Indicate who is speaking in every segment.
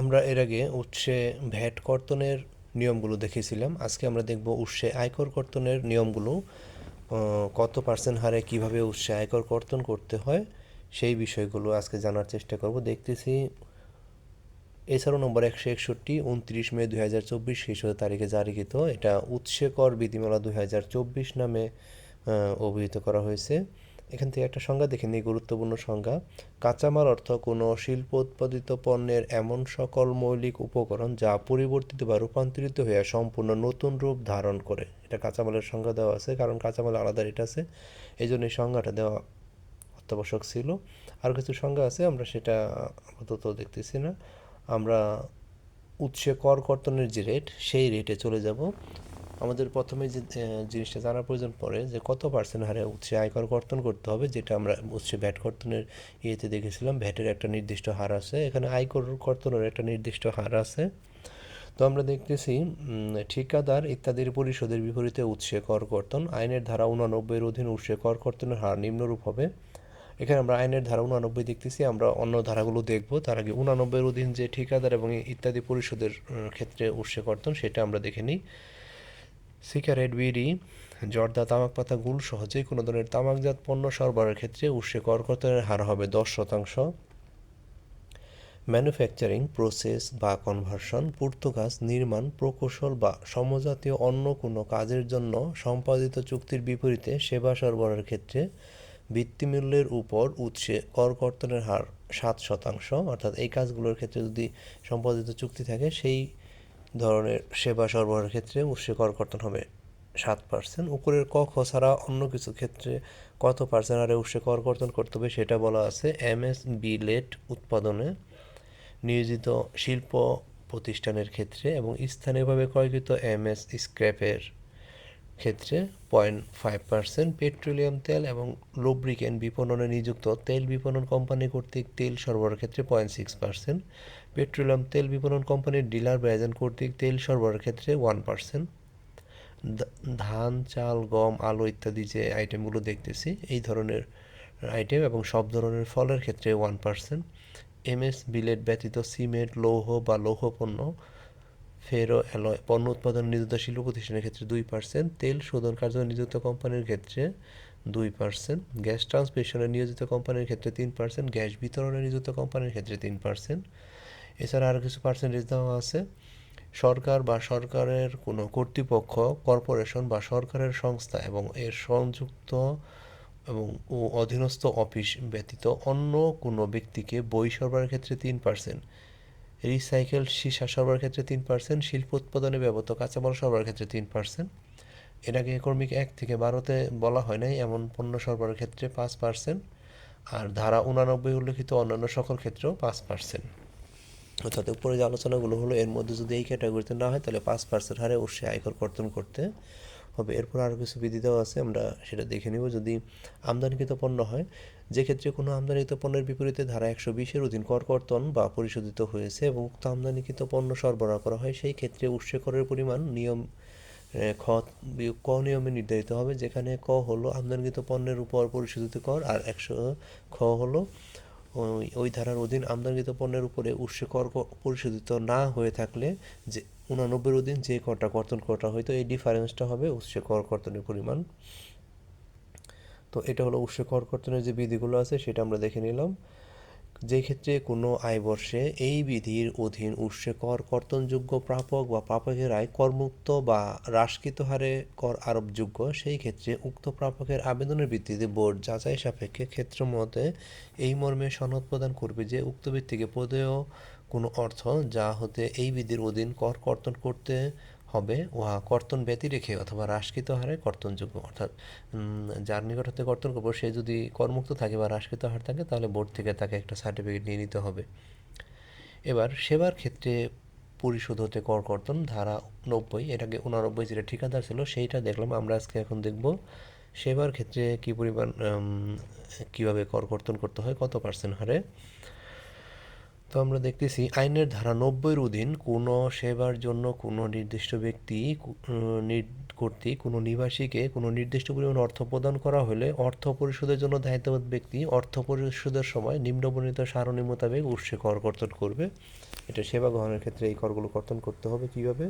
Speaker 1: আমরা এর আগে উৎসে ভ্যাট কর্তনের নিয়মগুলো দেখেছিলাম। আজকে আমরা দেখব উৎসে আয়কর কর্তনের নিয়মগুলো কত পার্সেন্ট হারে কীভাবে উৎসে আয়কর কর্তন করতে হয় সেই বিষয়গুলো আজকে জানার চেষ্টা করব। দেখতেছি, এছাড়াও নম্বর একশো একষট্টি, উনত্রিশ মে দুই হাজার চব্বিশ খ্রিস্ট তারিখে জারিকৃত। এটা উৎসে কর বিধিমালা দুই হাজার চব্বিশ নামে অভিহিত করা হয়েছে। এখান থেকে একটা সংজ্ঞা দেখে নিই, গুরুত্বপূর্ণ সংজ্ঞা। কাঁচামাল অর্থ কোনো শিল্প উৎপাদিত পণ্যের এমন সকল মৌলিক উপকরণ যা পরিবর্তিত বা রূপান্তরিত হয়ে সম্পূর্ণ নতুন রূপ ধারণ করে। এটা কাঁচামালের সংজ্ঞা দেওয়া আছে, কারণ কাঁচামাল আলাদা রেট আছে। এই জন্য এই সংজ্ঞাটা দেওয়া অত্যাবশ্যক ছিল। আর কিছু সংজ্ঞা আছে, আমরা সেটা আপাতত দেখতেছি না। আমরা উৎসে কর কর্তনের যে রেট সেই রেটে চলে যাব। আমাদের প্রথমে যে জিনিসটা জানার প্রয়োজন পড়ে যে কত পার্সেন্ট হারে উৎসে আয়কর কর্তন করতে হবে, যেটা আমরা উৎসে ভ্যাট কর্তনের ইয়েতে দেখেছিলাম ভ্যাটের একটা নির্দিষ্ট হার আছে, এখানে আয়কর কর্তনের একটা নির্দিষ্ট হার আছে। তো আমরা দেখতেছি ঠিকাদার ইত্যাদির পরিশোধের বিপরীতে উৎসে কর কর্তন, আইনের ধারা উনানব্বইয়ের অধীন উৎসে কর কর্তনের হার নিম্নরূপ হবে। এখানে আমরা আইনের ধারা উনানব্বই দেখতেছি, আমরা অন্য ধারাগুলো দেখব, তার আগে উনানব্বইয়ের অধীন যে ঠিকাদার এবং ইত্যাদি পরিশোধের ক্ষেত্রে উৎসে কর্তন, সেটা আমরা দেখে নিই। সিগারেট বিড়ি, জর্দা তামাক পাতা গুল যে কোনো ধরনের তামাকজাত পণ্য সরবরাহের ক্ষেত্রে উৎসে কর হার হবে দশ শতাংশ। ম্যানুফ্যাকচারিং, প্রসেস বা কনভার্সন পূর্তকাজ নির্মাণ, প্রকৌশল বা সমজাতীয় অন্য কোনো কাজের জন্য সম্পাদিত চুক্তির বিপরীতে সেবা সরবরাহের ক্ষেত্রে ভিত্তিমূল্যের উপর উৎসে কর কর্তনের হার সাত শতাংশ। অর্থাৎ এই কাজগুলোর ক্ষেত্রে যদি সম্পাদিত চুক্তি থাকে, সেই ধরনের সেবা সরবরাহের ক্ষেত্রে উৎসে কর কর্তন হবে সাত পার্সেন্ট উপরের ক, খ ছাড়া অন্য কিছু ক্ষেত্রে কত পার্সেন্ট হারে উৎসে কর কর্তন করতে হবে সেটা বলা আছে এম এস বিলেট উৎপাদনে। নিয়োজিত শিল্প প্রতিষ্ঠানের ক্ষেত্রে এবং স্থানীয়ভাবে ক্রয়কৃত এমএস স্ক্র্যাপের ক্ষেত্রে পয়েন্ট ফাইভ পার্সেন্ট। পেট্রোলিয়াম তেল এবং লুব্রিকেন্ট বিপণনে নিযুক্ত তেল বিপণন কোম্পানি কর্তৃক তেল সরবরাহের ক্ষেত্রে পয়েন্ট সিক্স পার্সেন্ট। পেট্রোলিয়াম তেল বিপণন কোম্পানির ডিলার বা এজেন্ট কর্তৃক তেল সরবরাহের ক্ষেত্রে ওয়ান পার্সেন্ট। ধান, চাল, গম, আলু ইত্যাদি যে আইটেমগুলো দেখতেছি, এই ধরনের আইটেম এবং সব ধরনের ফলের ক্ষেত্রে ওয়ান পার্সেন্ট। এমএস বিলেট ব্যতীত সিমেন্ট, লৌহ বা লৌহ পণ্য, ফেরো অ্যালয় পণ্য উৎপাদন নিযুক্ত শিল্প প্রতিষ্ঠানের ক্ষেত্রে দুই পার্সেন্ট, তেল শোধন কার্য নিযুক্ত কোম্পানির ক্ষেত্রে দুই পার্সেন্ট, গ্যাস ট্রান্সমিশনে নিয়োজিত কোম্পানির ক্ষেত্রে তিন পার্সেন্ট, গ্যাস বিতরণে নিযুক্ত কোম্পানির ক্ষেত্রে তিন পার্সেন্ট। এছাড়া আরও কিছু পার্সেন্টেজ দেওয়া আছে। সরকার বা সরকারের কোনো কর্তৃপক্ষ কর্পোরেশন বা সরকারের সংস্থা এবং এর সংযুক্ত এবং ও অধীনস্থ অফিস ব্যতীত অন্য কোনো ব্যক্তিকে বই সরবরাহের ক্ষেত্রে তিন পার্সেন্ট রিসাইকেল সীসা সরবরাহের ক্ষেত্রে তিন পার্সেন্ট শিল্প উৎপাদনে ব্যবহৃত কাঁচামাল সরবরাহের ক্ষেত্রে তিন পার্সেন্ট আগে কর্মিক এক থেকে বারোতে বলা হয় নাই, এমন পণ্য সরবরাহের ক্ষেত্রে পাঁচ পার্সেন্ট আর ধারা উনানব্বই উল্লেখিত অন্যান্য সকল ক্ষেত্রেও পাঁচ পার্সেন্ট অর্থাৎ উপরে যে আলোচনাগুলো হলো, এর মধ্যে যদি এই ক্যাটাগরিতে না হয়, তাহলে পাঁচ পার্সেন্ট হারে অবশ্যই আয়কর কর্তন করতে হবে। এরপর আরও কিছু বিধি দেওয়া আছে, আমরা সেটা দেখে নিব। যদি আমদানিকৃত পণ্য হয়, যে ক্ষেত্রে কোনো আমদানিকৃত পণ্যের বিপরীতে ধারা একশো বিশের অধীন কর কর্তন বা পরিশোধিত হয়েছে এবং উক্ত আমদানিকৃত পণ্য সরবরাহ করা হয়, সেই ক্ষেত্রে উৎসে করের পরিমাণ নিয়ম খ ক নিয়মে নির্ধারিত হবে, যেখানে ক হলো আমদানিকৃত পণ্যের উপর পরিশোধিত কর আর একশো, খ হলো ওই ধারার অধীন আমদানিকৃত পণ্যের উপরে উৎসে কর পরিশোধিত না হয়ে থাকলে যে উনানব্বইয়ের অধীন যে করটা, কর্তন করটা, হয়তো এই ডিফারেন্সটা হবে উৎসে কর কর্তনের পরিমাণ। তো এটা হলো উৎসে কর কর্তনের যে বিধিগুলো আছে, সেটা আমরা দেখে নিলাম। যে ক্ষেত্রে কোনো আয় বর্ষে এই বিধির অধীন উৎসে কর কর্তনযোগ্য প্রাপক বা প্রাপকের আয় করমুক্ত বা হ্রাসকৃত হারে কর আরোপযোগ্য, সেই ক্ষেত্রে উক্ত প্রাপকের আবেদনের ভিত্তিতে বোর্ড যাচাই সাপেক্ষে ক্ষেত্র মতে এই মর্মে সনদ প্রদান করবে যে উক্ত ব্যক্তিকে প্রদেয় কোনো অর্থ, যা হতে এই বিধির অধীন কর কর্তন করতে হবে, উহা কর্তন ব্যতি রেখে অথবা হ্রাসকৃত হারে কর্তনযোগ্য। অর্থাৎ যার নিকট হতে কর্তন করব, সে যদি করমুক্ত থাকে বা হ্রাসকৃত হার থাকে, তাহলে বোর্ড থেকে তাকে একটা সার্টিফিকেট নিয়ে নিতে হবে। এবার সেবার ক্ষেত্রে পরিশোধ হতে কর কর্তন, ধারা নব্বই, এটাকে উনানব্বই যেটা ঠিকাদার ছিল, সেইটা দেখলাম। আমরা আজকে এখন দেখব সেবার ক্ষেত্রে কী পরিমাণ কীভাবে কর কর্তন করতে হয়, কত পার্সেন্ট হারে? তো আমরা দেখতেছি আইনের ধারা নব্বইয়ের অধীন কোনো সেবার জন্য কোনো নির্দিষ্ট ব্যক্তি কর্তৃক কোনো নিবাসীকে কোনো নির্দিষ্ট পরিমাণ অর্থ প্রদান করা হলে অর্থ পরিশোধের জন্য দায়িত্ববান ব্যক্তি অর্থ পরিশোধের সময় নিম্নবর্ণিত সারণী মোতাবেক উৎসে কর কর্তন করবে। এটা সেবা গ্রহণের ক্ষেত্রে এই করগুলো কর্তন করতে হবে কীভাবে?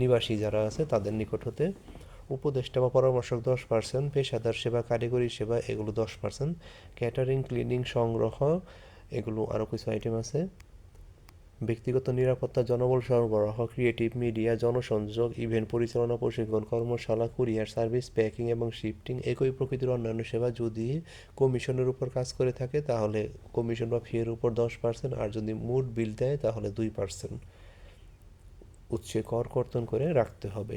Speaker 1: নিবাসী যারা আছে তাদের নিকট হতে। উপদেষ্টা বা পরামর্শক দশ পার্সেন্ট পেশাদার সেবা, কারিগরি সেবা এগুলো দশ পার্সেন্ট ক্যাটারিং ক্লিনিং সংগ্রহ এগুলো আরও কিছু আইটেম আছে। ব্যক্তিগত নিরাপত্তা, জনবল সরবরাহ ক্রিয়েটিভ মিডিয়া জনসংযোগ ইভেন্ট পরিচালনা, প্রশিক্ষণ, কর্মশালা কুরিয়ার সার্ভিস প্যাকিং এবং শিফটিং একই প্রকৃতির অন্যান্য সেবা যদি কমিশনের উপর কাজ করে থাকে, তাহলে কমিশন বা ফিয়ের উপর দশ পার্সেন্ট আর যদি মুড বিল দেয়, তাহলে দুই পার্সেন্ট উৎসে কর কর্তন করে রাখতে হবে।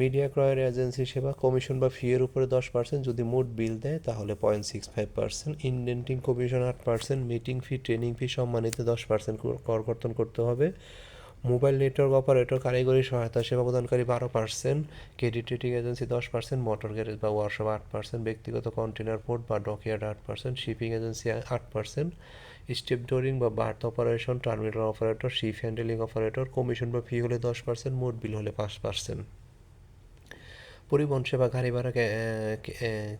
Speaker 1: মিডিয়া ক্রয়ের এজেন্সি সেবা, কমিশন বা ফি এর উপরে দশ পার্সেন্ট যদি মোট বিল দেয়, তাহলে point six five percent, indenting commission আট percent, meeting fee, training fee সম্মানিত দশ পার্সেন্ট কর কর্তন করতে হবে। মোবাইল নেটওয়ার্ক অপারেটর, কারিগরি সহায়তা সেবা প্রদানকারী বারো পার্সেন্ট, ক্রেডিট রেটিং এজেন্সি দশ পার্সেন্ট, মোটর গ্যারেজ বা ওয়ার্কশপ আট পার্সেন্ট, ব্যক্তিগত কন্টেনার পোর্ট বা ডকইয়ার্ড আট পার্সেন্ট, শিপিং এজেন্সি আট পার্সেন্ট। স্টেপ ডোরিং বা berth operation, terminal operator ship handling operator, commission বা ফি হলে দশ পার্সেন্ট, মোট বিল হলে পাঁচ পার্সেন্ট। পরিবহন সেবা, গাড়ি ভাড়া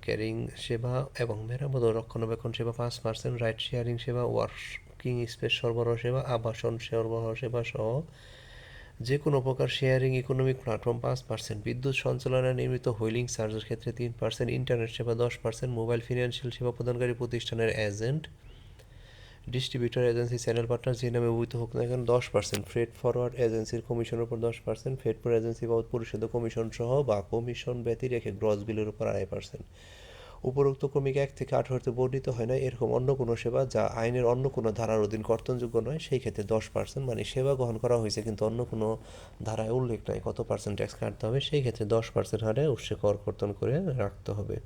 Speaker 1: ক্যারিং সেবা এবং মেরামত রক্ষণাবেক্ষণ সেবা পাঁচ পার্সেন্ট, রাইড শেয়ারিং সেবা, ওয়ার্কিং স্পেস সরবরাহ সেবা, আবাসন সরবরাহ সেবা সহ যে কোনো প্রকার শেয়ারিং, ইকোনমিক প্ল্যাটফর্ম পাঁচ পার্সেন্ট, বিদ্যুৎ সঞ্চালনে নির্মিত হুইলিং চার্জের ক্ষেত্রে তিন পার্সেন্ট, ইন্টারনেট সেবা দশ পার্সেন্ট, মোবাইল ফিনান্সিয়াল সেবা প্রদানকারী প্রতিষ্ঠানের agent distributor agency channel partner যে নামে অভিহিত হোক না কেন, দশ পার্সেন্ট ফ্রেড ফরওয়ার্ড এজেন্সির কমিশনের উপর দশ পার্সেন্ট ফ্রেড ফর এজেন্সি বাবদ পরিশোধ কমিশন সহ বা কমিশন ব্যতি রেখে গ্রস বিলের উপর আড়াই পার্সেন্ট উপরোক্ত ক্রমিক এক থেকে আঠারোতে বর্ণিত হয় না, এরকম অন্য কোনো সেবা যা আইনের অন্য কোনো ধারার অধীন কর্তনযোগ্য নয়, সেই ক্ষেত্রে দশ পার্সেন্ট মানে সেবা গ্রহণ করা হয়েছে কিন্তু অন্য কোনো ধারায় উল্লেখ নাই কত পার্সেন্ট ট্যাক্স কাটতে হবে, সেই ক্ষেত্রে দশ পার্সেন্ট হারে উৎসে কর কর্তন করে রাখতে হবে।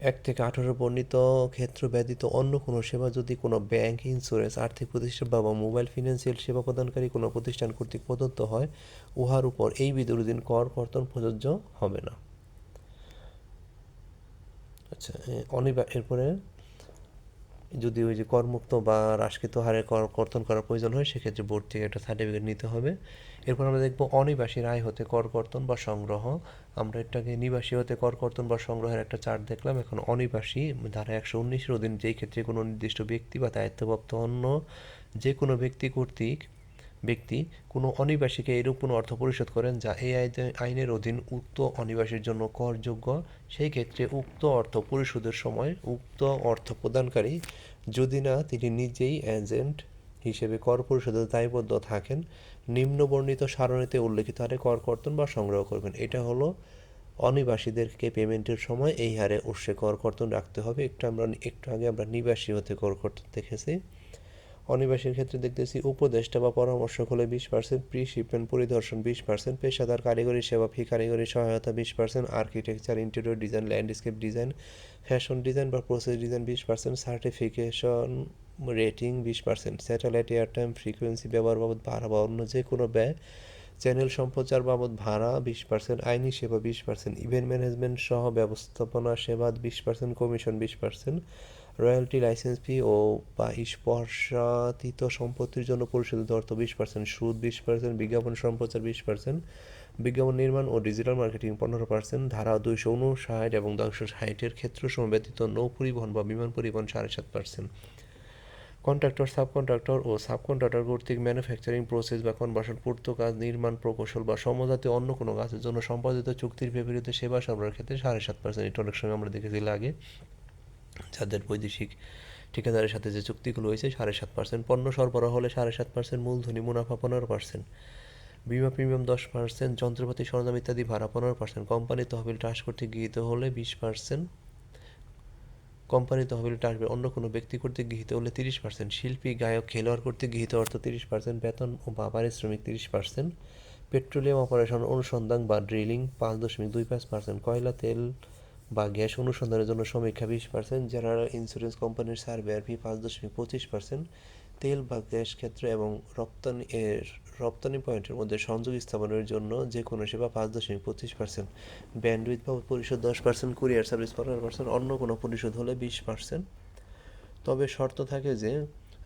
Speaker 1: এক থেকে আঠারো বর্ণিত ক্ষেত্র ব্যতীত অন্য কোনো সেবা যদি কোনো ব্যাংক ইন্স্যুরেন্স আর্থিক প্রতিষ্ঠান বা মোবাইল ফিনান্সিয়াল সেবা প্রদানকারী কোনো প্রতিষ্ঠান কর্তৃক প্রদত্ত হয়, উহার উপর এই বিধুরুদিন কর কর্তন প্রযোজ্য হবে না। আচ্ছা অনিবার এরপরে যদি ওই যে করমুক্ত বা হ্রাসকৃত হারে কর কর্তন করার প্রয়োজন হয়, সেক্ষেত্রে বোর্ড থেকে একটা সার্টিফিকেট নিতে হবে। এরপর আমরা দেখব অনিবাসী রায় হতে কর কর্তন বা সংগ্রহ। আমরা এটাকে নিবাসী হতে কর কর্তন বা সংগ্রহের একটা চার্ট দেখলাম। এখন অনিবাসী, ধারা একশো উনিশের অধীন যেই ক্ষেত্রে কোনো নির্দিষ্ট ব্যক্তি বা দায়িত্বপ্রাপ্ত অন্য যে কোনো ব্যক্তি কর্তৃক ব্যক্তি কোনো অনিবাসীকে এরূপ কোনো অর্থ পরিশোধ করেন যা এই আইনে- আইনের অধীন উক্ত অনিবাসীর জন্য করযোগ্য? সেই ক্ষেত্রে উক্ত অর্থ পরিশোধের সময় উক্ত অর্থ প্রদানকারী যদি না, তিনি নিজেই এজেন্ট হিসেবে কর পরিশোধের দায়বদ্ধ থাকেন। নিম্নবর্ণিত সারণীতে উল্লেখিত হারে কর কর্তন বা সংগ্রহ করবেন। এটা হলো অনিবাসীদেরকে পেমেন্টের সময় এই হারে উৎসে কর কর্তন রাখতে হবে। একটু আমরা একটু আগে আমরা নিবাসী হতে কর কর্তন দেখেছি। অনিবাসীর ক্ষেত্রে দেখতেছি উপদেষ্টা বা পরামর্শক হলে বিশ পার্সেন্ট প্রি শিপমেন্ট পরিদর্শন বিশ পার্সেন্ট পেশাদার কারিগরি সেবা, ফি কারিগরি সহায়তা বিশ percent architecture interior design landscape design fashion design বা প্রসেস ডিজাইন বিশ পার্সেন্ট সার্টিফিকেশন রেটিং বিশ পার্সেন্ট স্যাটেলাইট এয়ারটাইম ফ্রিকোয়েন্সি ব্যবহার বাবদ ভাড়া বা অন্য যে কোনো ব্যয় চ্যানেল সম্প্রচার বাবদ ভাড়া বিশ পার্সেন্ট আইনি সেবা বিশ পার্সেন্ট ইভেন্ট ম্যানেজমেন্ট সহ ব্যবস্থাপনা সেবা বিশ পার্সেন্ট কমিশন বিশ পার্সেন্ট রয়্যালটি লাইসেন্স ফি ও বা স্পর্শাতীত সম্পত্তির জন্য পরিশোধিত অর্থ বিশ পার্সেন্ট, সুদ বিশ পার্সেন্ট, বিজ্ঞাপন সম্প্রচার বিশ পার্সেন্ট, বিজ্ঞাপন নির্মাণ ও ডিজিটাল মার্কেটিং পনেরো পার্সেন্ট, ধারা দুইশো উনষাট এবং দুশো ষাটের ক্ষেত্র সময় ব্যতীত নৌ পরিবহন বা বিমান পরিবহন সাড়ে সাত পার্সেন্ট। কন্ট্রাক্টর, সাবকন্ট্রাক্টর ও সাবকন্ট্রাক্টর কর্তৃক ম্যানুফ্যাকচারিং প্রসেস বা কনভার্সন পূর্ত কাজ নির্মাণ, প্রকৌশল বা সমজাতীয় অন্য কোনো কাজের জন্য সম্পাদিত চুক্তির বিপরীতে সেবা সরবরাহের ক্ষেত্রে সাড়ে সাত পার্সেন্ট। এটা অনেক সময় আমরা দেখেছি লাগে যাদের বৈদেশিক ঠিকাদারের সাথে যে চুক্তিগুলো হয়েছে, সাড়ে সাত পার্সেন্ট পণ্য সরবরাহ হলে সাড়ে সাত পার্সেন্ট মূলধনী মুনাফা পনেরো পার্সেন্ট বিমা প্রিমিয়াম দশ পার্সেন্ট যন্ত্রপাতি সরঞ্জাম ইত্যাদি ভাড়া পনেরো পার্সেন্ট কোম্পানি তহবিল ট্রাস্ট করতে গৃহীত হলে বিশ পার্সেন্ট কোম্পানি তহবিল ট্রাস্ট অন্য কোনো ব্যক্তি কর্তৃক গৃহীত হলে তিরিশ পার্সেন্ট শিল্পী, গায়ক, খেলোয়াড় কর্তৃক গৃহীত অর্থ তিরিশ পার্সেন্ট বেতন ও বা পারিশ্রমিক তিরিশ পার্সেন্ট পেট্রোলিয়াম অপারেশন অনুসন্ধান বা ড্রিলিং পাঁচ দশমিক দুই পাঁচ পার্সেন্ট কয়লা, তেল বা গ্যাস অনুসন্ধানের জন্য সমীক্ষা বিশ পার্সেন্ট জেনারেল ইন্স্যুরেন্স কোম্পানির সার্ভেয়ার ফি পাঁচ দশমিক পঁচিশ পার্সেন্ট তেল বা গ্যাস ক্ষেত্র এবং রপ্তানি এর রপ্তানি পয়েন্টের মধ্যে সংযোগ স্থাপনের জন্য যে কোনো সেবা পাঁচ দশমিক পঁচিশ পার্সেন্ট ব্যান্ডউইথ বা পরিশোধ দশ পার্সেন্ট কুরিয়ার সার্ভিস পনেরো পার্সেন্ট অন্য কোনো পরিশোধ হলে বিশ পার্সেন্ট তবে শর্ত থাকে যে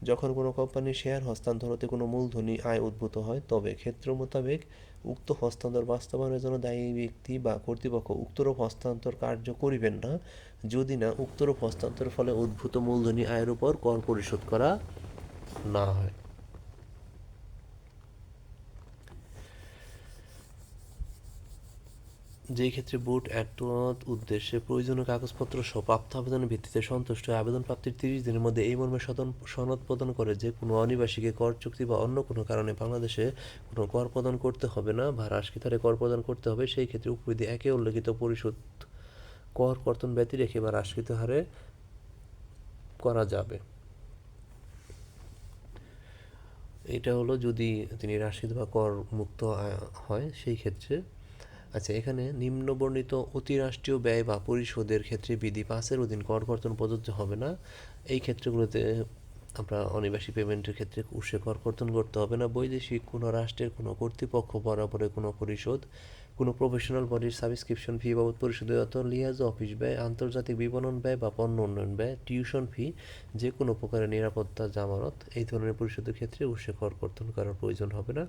Speaker 1: যখন কোনো কোম্পানির শেয়ার হস্তান্তর হতে কোনো মূলধনী আয় উদ্ভূত হয়, তবে ক্ষেত্র মোতাবেক উক্ত হস্তান্তর বাস্তবায়নের জন্য দায়ী ব্যক্তি বা কর্তৃপক্ষ উক্তরূপ হস্তান্তর কার্য করিবেন না, যদি না উক্তরূপ হস্তান্তরের ফলে উদ্ভূত মূলধনী আয়ের উপর কর পরিশোধ করা না হয়। যেই ক্ষেত্রে বোর্ড একমত উদ্দেশ্যে প্রয়োজনীয় কাগজপত্র সহ প্রাপ্ত আবেদনের ভিত্তিতে সন্তুষ্ট আবেদন প্রাপ্তির তিরিশ দিনের মধ্যে এই মর্মে সদন, সনদ প্রদান করে যে কোনো অনিবাসীকে কর চুক্তি বা অন্য কোনো কারণে বাংলাদেশে কোনো কর প্রদান করতে হবে না বা হ্রাসকৃত হারে কর প্রদান করতে হবে, সেই ক্ষেত্রে উপবিধি একে উল্লেখিত পরিশোধ কর কর্তন ব্যতি রেখে বা হ্রাসকৃত হারে করা যাবে। এটা হলো যদি তিনি হ্রাসকৃত বা কর মুক্ত হয়, সেই ক্ষেত্রে আচ্ছা এখানে নিম্নবর্ণিত অতিরাষ্ট্রীয় ব্যয় বা পরিশোধের ক্ষেত্রে বিধি পাঁচের অধীন কর কর্তন প্রযোজ্য হবে না। এই ক্ষেত্রগুলোতে আমরা অনিবাসী পেমেন্টের ক্ষেত্রে উৎসে কর কর্তন করতে হবে না। বৈদেশিক কোনো রাষ্ট্রের কোনো কর্তৃপক্ষ বরাবরে কোনো পরিশোধ, কোনো প্রফেশনাল বডির সাবস্ক্রিপশন ফি বাবদ পরিশোধিত লিয়াজ অফিস ব্যয়, আন্তর্জাতিক বিপণন ব্যয় বা পণ্য উন্নয়ন ব্যয়, টিউশন ফি, যে কোনো প্রকারের নিরাপত্তা জামানত, এই ধরনের পরিশোধের ক্ষেত্রে উৎসে কর কর্তন করার প্রয়োজন হবে না।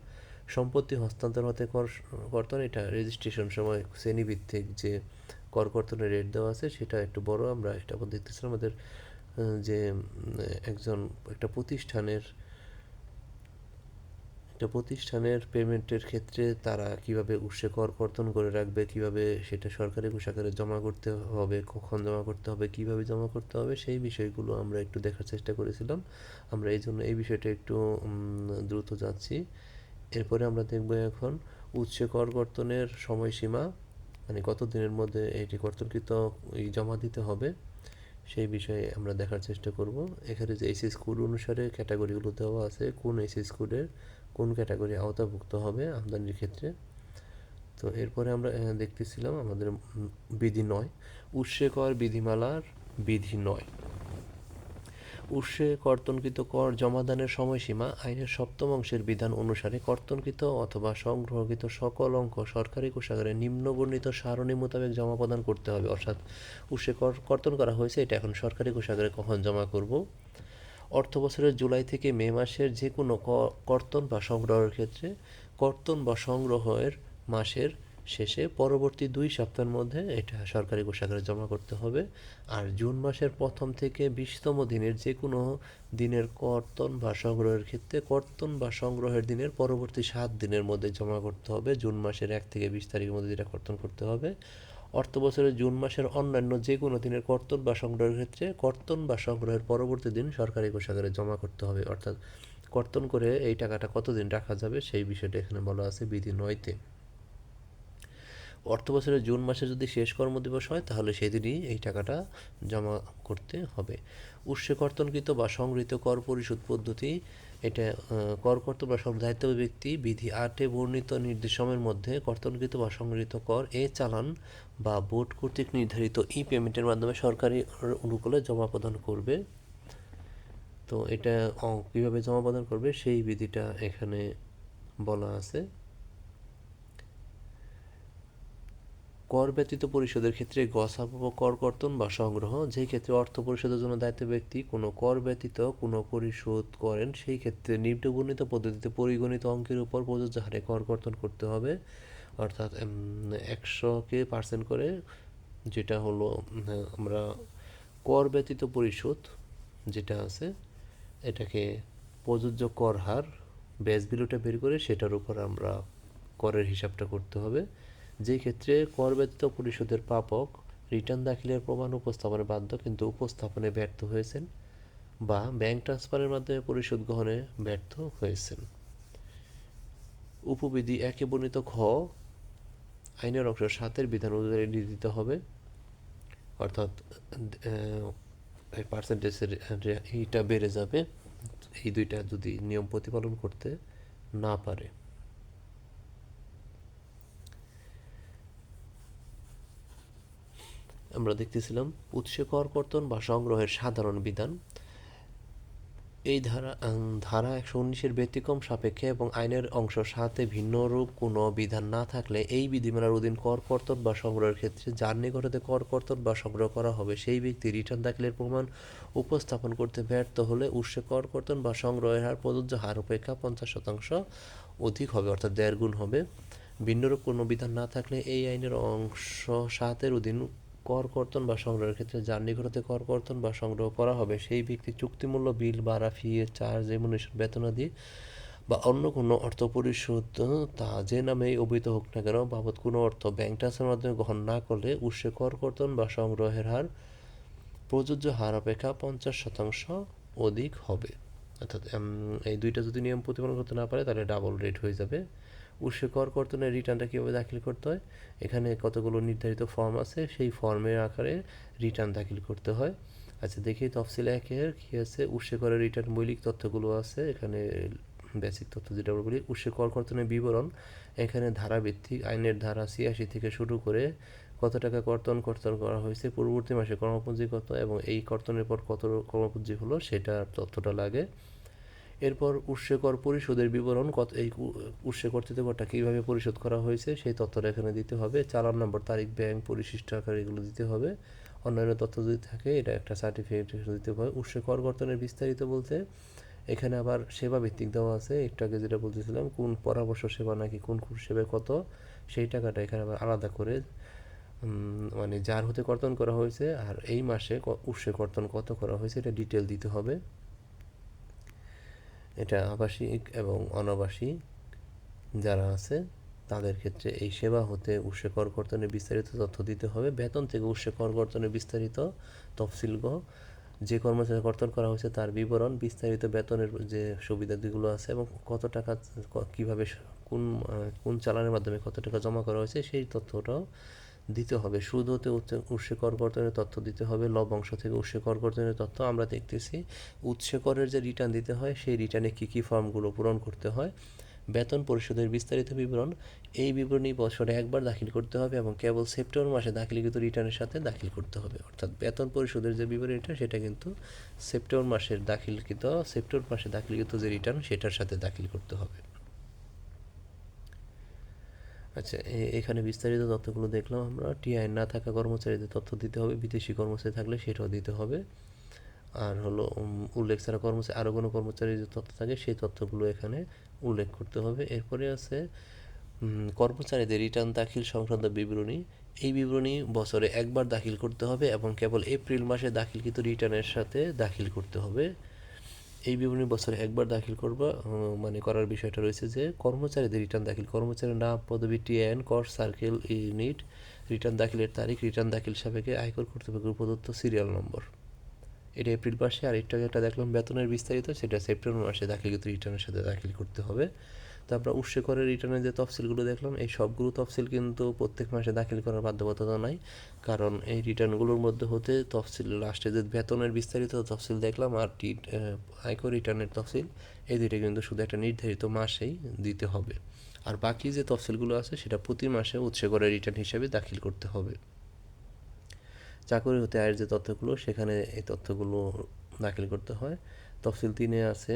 Speaker 1: সম্পত্তি হস্তান্তর হতে কর কর্তন এটা রেজিস্ট্রেশন সময় শ্রেণীভিত্তিক যে কর কর্তনের রেট দেওয়া আছে, সেটা একটু বড়। আমরা এটা দেখতেছিলাম আমাদের যে একজন একটা প্রতিষ্ঠানের একটা প্রতিষ্ঠানের পেমেন্টের ক্ষেত্রে তারা কীভাবে উৎসে কর কর্তন করে রাখবে, কীভাবে সেটা সরকারি কোষাগারে জমা করতে হবে, কখন জমা করতে হবে, কীভাবে জমা করতে হবে, সেই বিষয়গুলো আমরা একটু দেখার চেষ্টা করেছিলাম। আমরা এই জন্য এই বিষয়টা একটু দ্রুত যাচ্ছি। এরপরে আমরা দেখব এখন উৎসে কর কর্তনের সময়সীমা মানে কত দিনের মধ্যে এটি কর্তনকৃত জমা দিতে হবে, সেই বিষয়ে আমরা দেখার চেষ্টা করব। এখানে যে এসএস স্কুল অনুসারে ক্যাটাগরিগুলো দেওয়া আছে, কোন এসএস স্কুলের কোন ক্যাটাগরি আওতাভুক্ত হবে আমদানির ক্ষেত্রে। তো এরপরে আমরা দেখতেছিলাম আমাদের বিধি নয় উৎসে কর বিধিমালার বিধি নয়। উৎসে কর্তনকৃত কর জমাদানের সময়সীমা আইনের সপ্তম অংশের বিধান অনুসারে কর্তনকৃত অথবা সংগ্রহকৃত সকল অঙ্ক সরকারি কোষাগারে নিম্নবর্ণিত সারণী মোতাবেক জমা প্রদান করতে হবে। অর্থাৎ উৎসে কর কর্তন করা হয়েছে, এটা এখন সরকারি কোষাগারে কখন জমা করব? অর্থ বছরের জুলাই থেকে মে মাসের যে কোনো কর্তন বা সংগ্রহের ক্ষেত্রে কর্তন বা সংগ্রহের মাসের শেষে পরবর্তী দুই সপ্তাহের মধ্যে এটা সরকারি কোষাগারে জমা করতে হবে। আর জুন মাসের প্রথম থেকে বিশতম দিনের যে কোনো দিনের কর্তন বা সংগ্রহের ক্ষেত্রে কর্তন বা সংগ্রহের দিনের পরবর্তী সাত দিনের মধ্যে জমা করতে হবে। জুন মাসের এক থেকে বিশ তারিখের মধ্যে যেটা কর্তন করতে হবে। অর্থ বছরের জুন মাসের অন্যান্য যে কোনো দিনের কর্তন বা সংগ্রহের ক্ষেত্রে কর্তন বা সংগ্রহের পরবর্তী দিন সরকারি কোষাগারে জমা করতে হবে। অর্থাৎ কর্তন করে এই টাকাটা কতদিন রাখা যাবে সেই বিষয়টা এখানে বলা আছে বিধি নয়তে। অর্থ বছরের জুন মাসে যদি শেষ কর্মদিবস হয়, তাহলে সেদিনই এই টাকাটা জমা করতে হবে। উৎসে কর্তনকৃত বা সংগৃহীত কর পরিশোধ পদ্ধতি, এটা কর বা সব ব্যক্তি, বিধি আটে বর্ণিত নির্দেশ সময়ের মধ্যে কর্তনকৃত বা সংগৃহীত কর এ চালান বা বোর্ড কর্তৃক নির্ধারিত ই পেমেন্টের মাধ্যমে সরকারি অনুকূলে জমা প্রদান করবে। তো এটা কীভাবে জমা প্রদান করবে, সেই বিধিটা এখানে বলা আছে। কর ব্যতীত পরিশোধের ক্ষেত্রে গসাপব কর কর্তন বা সংগ্রহ, যেই ক্ষেত্রে অর্থ পরিশোধের জন্য দায়িত্ব ব্যক্তি কোনো কর ব্যতীত কোনো পরিশোধ করেন, সেই ক্ষেত্রে নিম্নবর্ণিত পদ্ধতিতে পরিগণিত অঙ্কের উপর প্রযোজ্য হারে কর কর্তন করতে হবে। অর্থাৎ একশোকে পার্সেন্ট করে, যেটা হলো আমরা কর ব্যতীত পরিশোধ যেটা আছে, এটাকে প্রযোজ্য কর হার, ব্যাস বিলুটা বের করে সেটার উপর আমরা করের হিসাবটা করতে হবে। যেই ক্ষেত্রে কর ব্যতীত পরিশোধের প্রাপক রিটার্ন দাখিলের প্রমাণ উপস্থাপনে বাধ্য কিন্তু উপস্থাপনে ব্যর্থ হয়েছেন বা ব্যাংক ট্রান্সফারের মাধ্যমে পরিশোধ গ্রহণে ব্যর্থ হয়েছেন। উপবিধি একে বর্ণিত খ আইনের অংশ সাতের বিধান অনুযায়ী নির্ধারিত হবে। অর্থাৎ পার্সেন্টেজের এইটা বেড়ে যাবে। এই দুইটা যদি নিয়ম প্রতিপালন করতে না পারে। আমরা দেখতেছিলাম উৎসে কর কর্তন বা সংগ্রহের সাধারণ বিধান। এই ধারা ধারা একশো উনিশের ব্যতিক্রম সাপেক্ষে এবং আইনের অংশ সাথে ভিন্নরূপ কোনো বিধান না থাকলে এই বিধিমালার অধীন কর কর্তন বা সংগ্রহের ক্ষেত্রে যার নিকট হতে কর কর্তন বা সংগ্রহ করা হবে সেই ব্যক্তি রিটার্ন দাখিলের প্রমাণ উপস্থাপন করতে ব্যর্থ হলে উৎসে কর কর্তন বা সংগ্রহের হার প্রযোজ্য হার অপেক্ষা পঞ্চাশ শতাংশ অধিক হবে, অর্থাৎ দেড় গুণ হবে। ভিন্নরূপ কোনো বিধান না থাকলে এই আইনের অংশ সাতের অধীন কর কর্তন বা সংগ্রহের ক্ষেত্রে যার নিকট হতে কর কর্তন বা সংগ্রহ করা হবে, সেই ব্যক্তি চুক্তিমূল্য, বিল, ভাড়া ফি চার্জ রেমুনেশন বেতনাদি বা অন্য কোনো অর্থ পরিশোধ, তা যে নামেই অবৈধ হোক না কেন, বাবদ কোনো অর্থ ব্যাংক ট্রান্সফারের মাধ্যমে গ্রহণ না করলে উৎসে কর কর্তন বা সংগ্রহের হার প্রযোজ্য হার অপেক্ষা পঞ্চাশ শতাংশ অধিক হবে। অর্থাৎ এই দুইটা যদি নিয়ম প্রতিপালন করতে না পারে, তাহলে ডাবল রেট হয়ে যাবে। উৎসে কর কর্তনের রিটার্নটা কীভাবে দাখিল করতে হয়? এখানে কতগুলো নির্ধারিত ফর্ম আছে, সেই ফর্মের আকারে রিটার্ন দাখিল করতে হয়। আচ্ছা দেখি তফসিল একের কী আছে? উৎসে করের রিটার্ন মৌলিক তথ্যগুলো আছে, এখানে বেসিক তথ্য যেটা আমরা বলি, উৎসে কর কর্তনের বিবরণ। এখানে ধারাভিত্তিক আইনের ধারা ছিয়াশি থেকে শুরু করে কত টাকা কর্তন কর্তন করা হয়েছে, পূর্ববর্তী মাসে কর্মপুঞ্জি কত এবং এই কর্তনের পর কত কর্মপুঞ্জি হলো সেটা তথ্যটা লাগে। এরপর উৎসে কর পরিশোধের বিবরণ কত, এই উ- উৎসে কর্তৃত্বকরটা কীভাবে পরিশোধ করা হয়েছে সেই তথ্যটা এখানে দিতে হবে। চালান নম্বর, তারিখ, ব্যাংক পরিশিষ্ট আকার এগুলো দিতে হবে। অন্যান্য তথ্য যদি থাকে, এটা একটা সার্টিফিকেট দিতে হবে। উৎসে কর কর্তনের বিস্তারিত বলতে, এখানে আবার সেবা ভিত্তিক দেওয়া আছে। একটু আগে যেটা বলতেছিলাম, কোন পরামর্শ সেবা নাকি কোন কোন সেবায় কত, সেই টাকাটা এখানে আবার আলাদা করে মানে যার হতে কর্তন করা হয়েছে, আর এই মাসে উৎসে কর্তন কত করা হয়েছে, এটা ডিটেল দিতে হবে। এটা আবাসিক এবং অনাবাসিক যারা আছে, তাদের ক্ষেত্রে এই সেবা হতে উৎসে কর কর্তনের বিস্তারিত তথ্য দিতে হবে। বেতন থেকে উৎসে কর কর্তনের বিস্তারিত তফসিলগহ যে কর্মচারী কর্তন করা হয়েছে তার বিবরণ, বিস্তারিত বেতনের যে সুবিধাদিগুলো আছে এবং কত টাকা কীভাবে, কোন কোন চালানের মাধ্যমে কত টাকা জমা করা হয়েছে, সেই তথ্যটাও দিতে হবে। সুদ হতে উৎসে কর কর্তনের তথ্য দিতে হবে। লভ্যাংশ থেকে উৎসে কর কর্তনের তথ্য আমরা দেখতেছি। উৎসে করের যে রিটার্ন দিতে হয়, সেই রিটার্নে কী কী ফর্মগুলো পূরণ করতে হয়, বেতন পরিশোধের বিস্তারিত বিবরণ, এই বিবরণী বছরে একবার দাখিল করতে হবে এবং কেবল সেপ্টেম্বর মাসে দাখিলকৃত রিটার্নের সাথে দাখিল করতে হবে। অর্থাৎ বেতন পরিশোধের যে বিবরণীটা সেটা কিন্তু সেপ্টেম্বর মাসের দাখিলকৃত সেপ্টেম্বর মাসে দাখিলকৃত যে রিটার্ন সেটার সাথে দাখিল করতে হবে। আচ্ছা এখানে বিস্তারিত তথ্যগুলো দেখলাম আমরা। টিআই না থাকা কর্মচারীদের তথ্য দিতে হবে, বিদেশি কর্মচারী থাকলে সেটাও দিতে হবে। আর হলো উল্লেখ ছাড়া কর্মচারী আরও কোনো কর্মচারীর যে তথ্য থাকে, সেই তথ্যগুলো এখানে উল্লেখ করতে হবে। এরপরে আছে কর্মচারীদের রিটার্ন দাখিল সংক্রান্ত বিবরণী। এই বিবরণী বছরে একবার দাখিল করতে হবে এবং কেবল এপ্রিল মাসে দাখিলকৃত রিটার্নের সাথে দাখিল করতে হবে। এই বিবরণী বছরে একবার দাখিল করবা মানে করার বিষয়টা রয়েছে যে কর্মচারীদের রিটার্ন দাখিল। কর্মচারীর নাম, পদবি টিএন কর সার্কেল ইউনিট রিটার্ন দাখিলের তারিখ রিটার্ন দাখিল সাপেক্ষে আয়কর কর্তৃপক্ষের প্রদত্ত সিরিয়াল নম্বর এটা এপ্রিল মাসে আর একটু একটা দেখলাম বেতনের বিস্তারিত, সেটা সেপ্টেম্বর মাসে দাখিলকৃত রিটার্নের সাথে দাখিল করতে হবে। তারপর উৎসে করে রিটার্নের যে তফসিলগুলো দেখলাম, এই সবগুলো তফসিল কিন্তু প্রত্যেক মাসে দাখিল করার বাধ্যবাধকতা নাই। কারণ এই রিটার্নগুলোর মধ্যে হতে তফসিল লাস্টে যে বেতনের বিস্তারিত তফসিল দেখলাম আর টি আয়কর রিটার্নের তফসিল, এই দুইটা কিন্তু শুধু একটা নির্ধারিত মাসেই দিতে হবে। আর বাকি যে তফসিলগুলো আছে সেটা প্রতি মাসে উৎসে করে রিটার্ন হিসেবে দাখিল করতে হবে। চাকরি হতে আয়ের যে তথ্যগুলো, সেখানে এই তথ্যগুলো দাখিল করতে হয়। তফসিল তিনে আছে,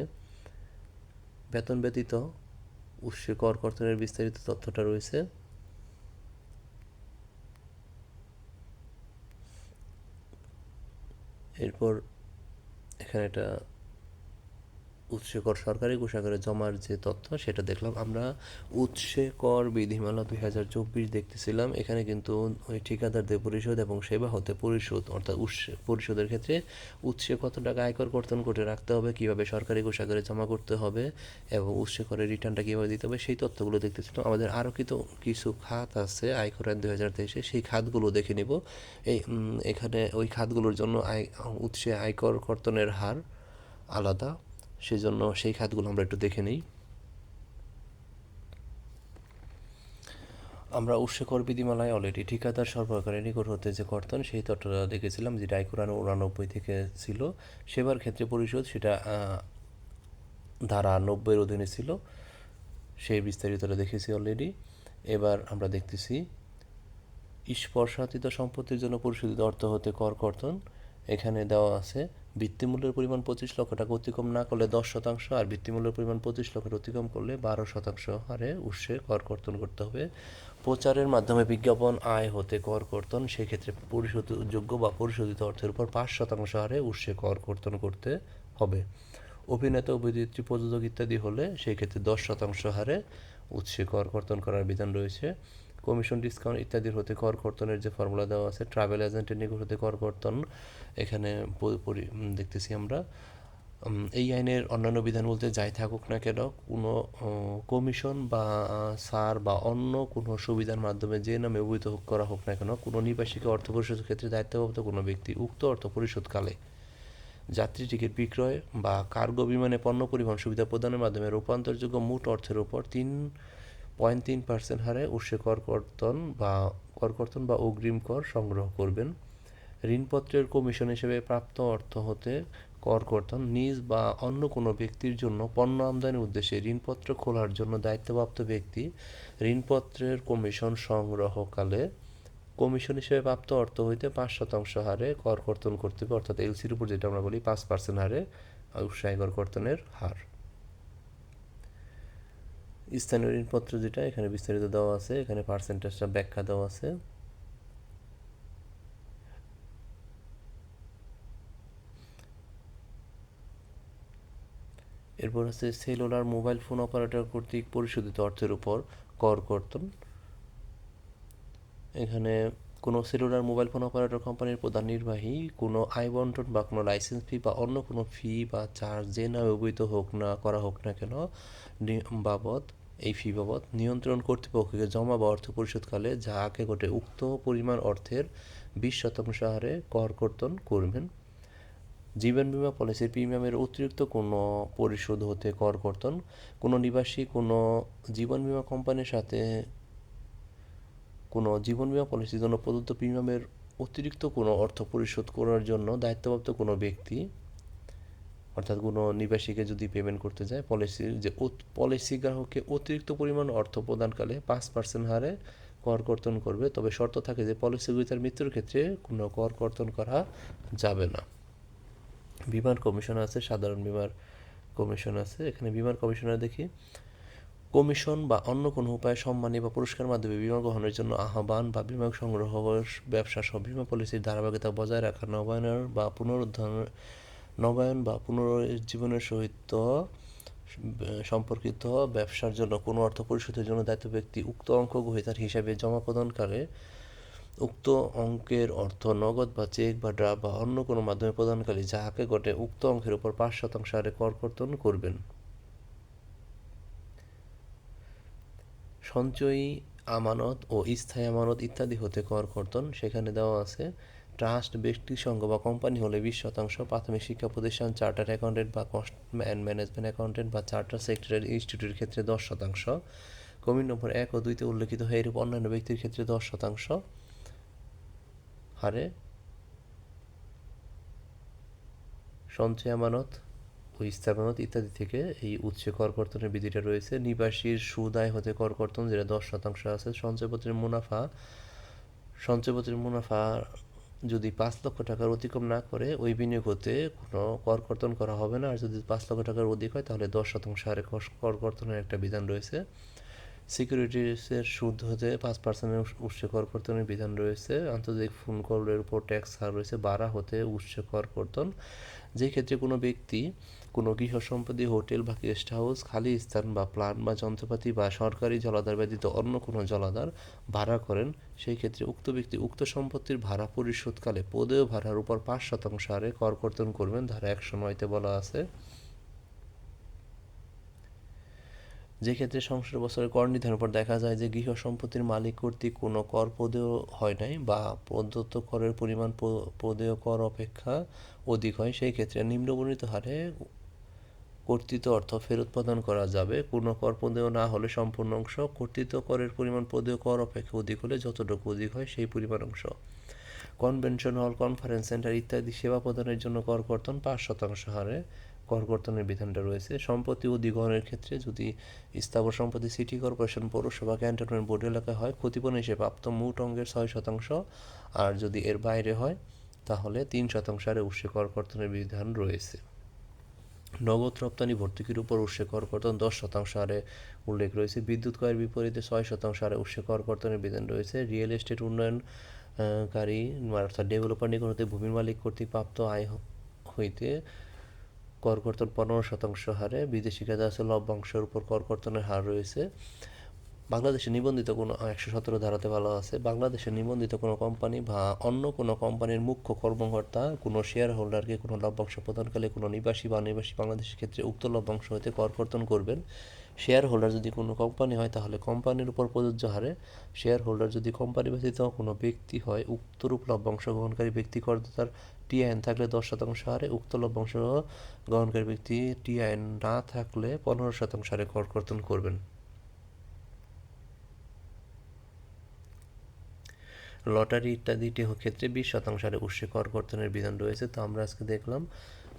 Speaker 1: বেতন ব্যতীত উৎসে কর কর্তনের বিস্তারিত তথ্যটা রয়েছে। এরপর এখানে একটা উৎসে কর সরকারি কোষাগারে জমার যে তথ্য, সেটা দেখলাম। আমরা উৎসে কর বিধিমালা দুই হাজার চব্বিশ দেখতেছিলাম। এখানে কিন্তু ওই ঠিকাদারদের পরিশোধ এবং সেবা হতে পরিশোধ, অর্থাৎ উৎসে, পরিশোধের ক্ষেত্রে উৎসে কত টাকা আয়কর কর্তন করে রাখতে হবে, কীভাবে সরকারি কোষাগারে জমা করতে হবে এবং উৎসে করের রিটার্নটা কীভাবে দিতে হবে, সেই তথ্যগুলো দেখতেছিলাম। আমাদের আরও কিন্তু কিছু খাত আছে আয়কর আইন দুই হাজার তেইশে, সেই খাতগুলো দেখে নিব। এই এখানে ওই খাতগুলোর জন্য আয়, উৎসে আয়কর কর্তনের হার আলাদা। সেজন্য সেই খাতগুলো আমরা একটু দেখে নিই। আমরা উৎসকর বিধিমালায় অলরেডি ঠিকাদার সরবরাহকারী নিকট হতে যে কর্তন, সেই তথ্যটা দেখেছিলাম যেটা আইকুরানো উনানব্বই থেকে ছিল। সেবার ক্ষেত্রে পরিশোধ সেটা ধারা নব্বইয়ের অধীনে ছিল। সেই বিস্তারিতটা দেখেছি অলরেডি এবার আমরা দেখতেছি, স্পর্শাতীত সম্পত্তির জন্য পরিশোধিত অর্থ হতে কর কর্তন। এখানে দেওয়া আছে ভিত্তিমূল্যের পরিমাণ পঁচিশ লক্ষ টাকা অতিক্রম না করলে দশ শতাংশ, আর ভিত্তিমূল্যের পরিমাণ পঁচিশ লক্ষ অতিক্রম করলে বারো শতাংশ হারে উৎসে কর কর্তন করতে হবে। প্রচারের মাধ্যমে বিজ্ঞাপন আয় হতে কর কর্তন, সেক্ষেত্রে পরিশোধযোগ্য বা পরিশোধিত অর্থের উপর পাঁচ শতাংশ হারে উৎসে কর কর্তন করতে হবে। অভিনেতা, অভিনেত্রী, প্রযোজক ইত্যাদি হলে সেই ক্ষেত্রে দশ শতাংশ হারে উৎসে কর কর্তন করার বিধান রয়েছে। কমিশন ডিসকাউন্ট ইত্যাদির হতে কর কর্তনের যে ফর্মুলা দেওয়া আছে ট্রাভেল এজেন্টের নিকট হতে কর কর্তন এখানে দেখতেছি আমরা। এই আইনের অন্যান্য বিধান বলতে যাই থাকুক না কেন, কোনো কমিশন বা সার বা অন্য কোনো সুবিধার মাধ্যমে যে নামে অবহিত হোক, করা হোক না কেন, কোনো নিবাসীকে অর্থ পরিশোধের ক্ষেত্রে দায়িত্বপ্রাপ্ত কোনো ব্যক্তি উক্ত অর্থ পরিশোধকালে যাত্রী টিকিট বিক্রয় বা কার্গো বিমানে পণ্য পরিবহন সুবিধা প্রদানের মাধ্যমে রূপান্তরযোগ্য মোট অর্থের উপর তিন পয়েন্ট তিন পার্সেন্ট হারে উৎসে কর কর্তন বা কর কর্তন বা অগ্রিম কর সংগ্রহ করবেন। ঋণপত্রের কমিশন হিসেবে প্রাপ্ত অর্থ হতে কর কর্তন নিজ বা অন্য কোনো ব্যক্তির জন্য পণ্য আমদানির উদ্দেশ্যে ঋণপত্র খোলার জন্য দায়িত্বপ্রাপ্ত ব্যক্তি ঋণপত্রের কমিশন সংগ্রহকালে কমিশন হিসেবে প্রাপ্ত অর্থ হইতে পাঁচ শতাংশ হারে কর কর্তন করতে হবে অর্থাৎ এলসির উপর যেটা আমরা বলি পাঁচ পার্সেন্ট হারে উৎসাহী কর কর্তনের হার। স্থানীয় ঋণপত্র যেটা, এখানে বিস্তারিত দেওয়া আছে, এখানে পার্সেন্টেজটা ব্যাখ্যা দেওয়া আছে। এরপর আছে সেলুলার মোবাইল ফোন অপারেটর কর্তৃক পরিশোধিত অর্থের উপর কর কর্তন। এখানে কোনো সেলুলার মোবাইল ফোন অপারেটর কোম্পানির প্রধান নির্বাহী, কোনো আয় বন্টন বা কোনো লাইসেন্স ফি বা অন্য কোনো ফি বা চার্জ যে নামে অবহিত হোক না, করা হোক না কেন বাবদ, এই ফি বাবদ নিয়ন্ত্রণ কর্তৃপক্ষকে জমা বা অর্থ পরিশোধকালে যা আগে ঘটে উক্ত পরিমাণ অর্থের বিশ শতাংশ হারে কর কর্তন করবেন। জীবন বিমা পলিসির প্রিমিয়ামের অতিরিক্ত কোনো পরিশোধ হতে কর কর্তন, কোনো নিবাসী কোনো জীবন বিমা কোম্পানির সাথে কোনো জীবন বীমা পলিসির জন্য প্রদত্ত প্রিমিয়ামের অতিরিক্ত কোনো অর্থ পরিশোধ করার জন্য দায়িত্বপ্রাপ্ত কোনো ব্যক্তি, অর্থাৎ কোনো নিবাসীকে যদি পেমেন্ট করতে যায় পলিসির যে পলিসি গ্রাহককে অতিরিক্ত পরিমাণ অর্থ প্রদানকালে পাঁচ পার্সেন্ট হারে কর কর্তন করবে, তবে শর্ত থাকে যে পলিসিগুলি তার মৃত্যুর ক্ষেত্রে কোনো কর কর্তন করা যাবে না। বিমান কমিশন আছে, সাধারণ বিমার কমিশন আছে, এখানে বিমান কমিশনার দেখি কমিশন বা অন্য কোনো উপায়ে সম্মানী বা পুরস্কার মাধ্যমে বিমা গ্রহণের জন্য আহ্বান বা বিমা সংগ্রহ ব্যবসা সহ বিমা পলিসির ধারাবাহিকতা বজায় রাখা নবায়নের বা পুনরুদ্ধার নবায়ন বা পুনরুজ্জীবনের সহিত, সম্পর্কিত ব্যবসার জন্য কোনো অর্থ পরিশোধের জন্য দায়িত্ব ব্যক্তি উক্ত অঙ্ক গ্রহীতার হিসাবে জমা প্রদানকালে উক্ত অঙ্কের অর্থ নগদ বা চেক বা ড্রাফট বা অন্য কোনো মাধ্যমে প্রদানকালে যাহাকে ঘটে, উক্ত অঙ্কের উপর পাঁচ শতাংশ হারে কর কর্তন করবেন। সঞ্চয়ী আমানত ও স্থায়ী আমানত ইত্যাদি হতে কর কর্তন। সেখানে দেওয়া আছে, ট্রাস্ট ব্যক্তি সংঘ বা কোম্পানি হলে বিশ শতাংশ প্রাথমিক শিক্ষা প্রতিষ্ঠান চার্টার অ্যাকাউন্টেন্ট বা কস্ট অ্যান্ড ম্যানেজমেন্ট অ্যাকাউন্টেন্ট বা চার্টার সেক্রেটারি ইনস্টিটিউটের ক্ষেত্রে দশ শতাংশ। কমিট নম্বর এক ও দুইতে উল্লেখিত হয় এরূপ অন্যান্য ব্যক্তির ক্ষেত্রে দশ শতাংশ। হারে সঞ্চয় আমানত ও স্থাপনত ইত্যাদি থেকে এই উৎসে কর কর্তনের বিধিটা রয়েছে। নিবাসীর সুদায় হতে কর কর্তন যেটা দশ শতাংশ আছে, সঞ্চয়পত্রের মুনাফা সঞ্চয়পত্রের মুনাফা যদি পাঁচ লক্ষ টাকার অতিক্রম না করে, ওই বিনিয়োগ হতে কোনো কর কর্তন করা হবে না। আর যদি পাঁচ লক্ষ টাকার অধিক হয়, তাহলে দশ শতাংশ হারে কর কর্তনের একটা বিধান রয়েছে। সিকিউরিটিসের সুদ হতে পাঁচ পার্সেন্টের উৎসে কর কর্তনের বিধান রয়েছে। আন্তর্জাতিক ফোন কলের উপর ট্যাক্স হার রয়েছে বাড়া হতে উৎসে কর কর্তন যে ক্ষেত্রে কোনো ব্যক্তি কোনো গৃহ সম্পত্তি হোটেল বা গেস্ট হাউস, খালি স্থান বা প্লান বা যন্ত্রপাতি বা সরকারি জলাধার ব্যতীত অন্য কোনো জলাধার ভাড়া করেন, সেই ক্ষেত্রে উক্ত ব্যক্তি উক্ত সম্পত্তির ভাড়া পরিশোধকালে পদেয় ভাড়ার উপর পাঁচ শতাংশ হারে কর কর্তন করবেন। ধারা একশো নয়তে বলা আছে। যে ক্ষেত্রে সংসার বছরের কর নির্ধারণের পর দেখা যায় যে গৃহ সম্পত্তির মালিক কর্তৃক কোনো কর পদেয় হয় নাই বা প্রদত্ত করের পরিমাণ প- পদেয় কর অপেক্ষা অধিক হয়, সেই ক্ষেত্রে নিম্নবর্ণিত হারে কর্তৃত্ব অর্থ ফেরত প্রদান করা যাবে। কোনো কর পদেয় না হলে সম্পূর্ণ অংশ কর্তৃত্ব করের পরিমাণ পদেয় কর অপেক্ষা অধিক হলে যতটুকু অধিক হয় সেই পরিমাণ অংশ। কনভেনশন হল, কনফারেন্স সেন্টার ইত্যাদি সেবা প্রদানের জন্য কর কর্তন পাঁচ শতাংশ হারে। কর কর্তনের বিধানটা রয়েছে। সম্পত্তি অধিগ্রহণের ক্ষেত্রে যদি স্থাবর সম্পত্তি সিটি কর্পোরেশন, পৌরসভা, ক্যান্টনমেন্ট বোর্ড এলাকায় হয়, ক্ষতিপূরণ হিসেবে প্রাপ্ত মোট অঙ্গের ছয় শতাংশ। আর যদি এর বাইরে হয়, তাহলে তিন শতাংশ হারে উৎসে করকর্তনের বিধান রয়েছে। নগদ রপ্তানি ভর্তুকির উপর উৎসে করকর্তন দশ শতাংশ হারে উল্লেখ রয়েছে। বিদ্যুৎ কয়ের বিপরীতে ছয় শতাংশ হারে উৎসে করকর্তনের বিধান রয়েছে। রিয়েল এস্টেট উন্নয়নকারী, অর্থাৎ ডেভেলপার নিকট হতে ভূমির মালিক কর্তৃক প্রাপ্ত আয় হইতে কর কর্তন পনেরো শতাংশ হারে। বিদেশি ক্রেতা আছে, লভ্যাংশের উপর কর কর্তনের হার রয়েছে। বাংলাদেশে নিবন্ধিত কোনো একশো সতেরো ধারাতে ভালো আছে। বাংলাদেশে নিবন্ধিত কোনো কোম্পানি বা অন্য কোনো কোম্পানির মুখ্য কর্মকর্তা, কোনো শেয়ার হোল্ডারকে কোনো লভ্যাংশ প্রদানকালে কোনো নিবাসী বা নিবাসী বাংলাদেশের ক্ষেত্রে উক্ত লভ্যাংশ হতে কর কর্তন করবেন। শেয়ার হোল্ডার যদি কোনো কোম্পানি হয়, তাহলে কোম্পানির উপর প্রযোজ্য হারে শেয়ার হোল্ডার যদি কোম্পানি ব্যতীত কোনো ব্যক্তি হয়, উক্তরূপ লভ্যাংশ গ্রহণকারী ব্যক্তি করদাতার টিআইএন থাকলে দশ শতাংশ হারে, উক্ত লভ্যাংশ গ্রহণকারী ব্যক্তি টিআইএন না থাকলে পনেরো শতাংশ হারে কর কর্তন করবেন। লটারি ইত্যাদি ক্ষেত্রে বিশ শতাংশ হারে উৎসে কর কর্তনের বিধান রয়েছে। তো আমরা আজকে দেখলাম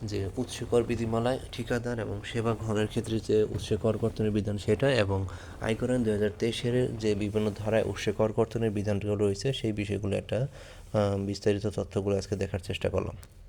Speaker 1: যে উৎসকর বিধিমালায় ঠিকাদার এবং সেবা গ্রহণের ক্ষেত্রে যে উৎসকর কর্তনের বিধান সেটা এবং আয়কর দু হাজার তেইশের যে বিভিন্ন ধারায় উৎসকর কর্তনের বিধানগুলো রয়েছে, সেই বিষয়গুলো একটা বিস্তারিত তথ্যগুলো আজকে দেখার চেষ্টা করলাম।